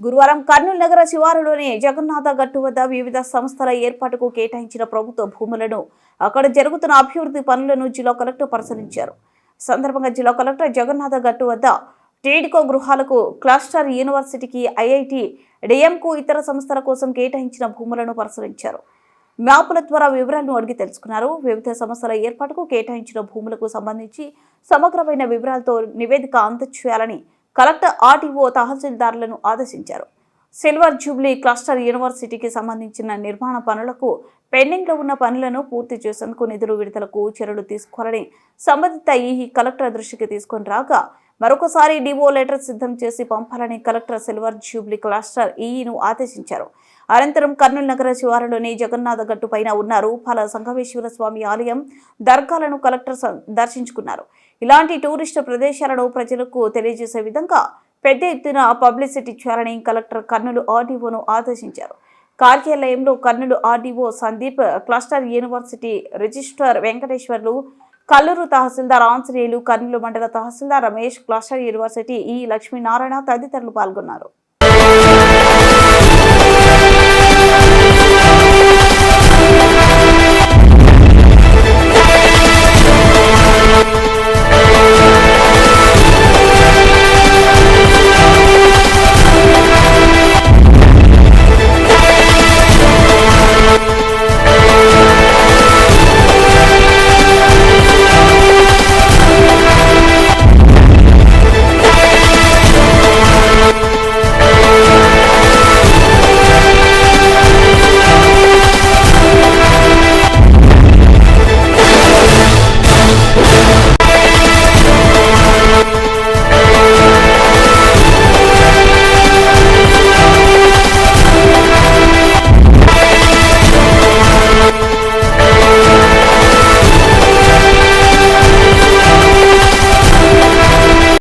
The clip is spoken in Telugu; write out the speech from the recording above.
గురువారం కర్నూలు నగర శివారులోని జగన్నాథ గట్టు వద్ద వివిధ సంస్థల ఏర్పాటుకు కేటాయించిన ప్రభుత్వ భూములను అక్కడ జరుగుతున్న అభివృద్ధి పనులను జిల్లా కలెక్టర్ పరిశీలించారు. సందర్భంగా జిల్లా కలెక్టర్ జగన్నాథ గట్టు వద్ద టీడ్కో గృహాలకు క్లస్టర్ యూనివర్సిటీకి ఐఐటి డిఎంకు ఇతర సంస్థల కోసం కేటాయించిన భూములను పరిశీలించారు. మ్యాపుల ద్వారా వివరాలను అడిగి తెలుసుకున్నారు. వివిధ సంస్థల ఏర్పాటుకు కేటాయించిన భూములకు సంబంధించి సమగ్రమైన వివరాలతో నివేదిక అందచేయాలని కలెక్టర్ ఆర్టీఓ తహసీల్దారులను ఆదేశించారు. సిల్వర్ జూబ్లీ క్లస్టర్ యూనివర్సిటీకి సంబంధించిన నిర్మాణ పనులకు పెండింగ్లో ఉన్న పనులను పూర్తి చేసేందుకు నిధులు విడుదలకు చర్యలు తీసుకోవాలని సంబంధిత ఈ కలెక్టర్ దృష్టికి తీసుకొని రాగా మరొకసారి డివో లెటర్ సిద్ధం చేసి పంపాలని కలెక్టర్ సిల్వర్ జూబ్లీ క్లస్టర్ ఈఈను ఆదేశించారు. అనంతరం కర్నూలు నగర శివారులోని జగన్నాథ గట్టు పైన ఉన్న రూపాల సంగమేశ్వర స్వామి ఆలయం దర్గాలను కలెక్టర్ దర్శించుకున్నారు. ఇలాంటి టూరిస్టు ప్రదేశాలను ప్రజలకు తెలియజేసే విధంగా పెద్ద ఎత్తున పబ్లిసిటీ చేయాలని కలెక్టర్ కర్నూలు ఆర్డీఓను ఆదేశించారు. కార్యాలయంలో Kurnool RDO Sandeep cluster university registrar Venkateswarlu Kallur tahsildar Anjaneyulu Kurnool mandal tahsildar Ramesh cluster university ఈ లక్ష్మీనారాయణ తదితరులు పాల్గొన్నారు.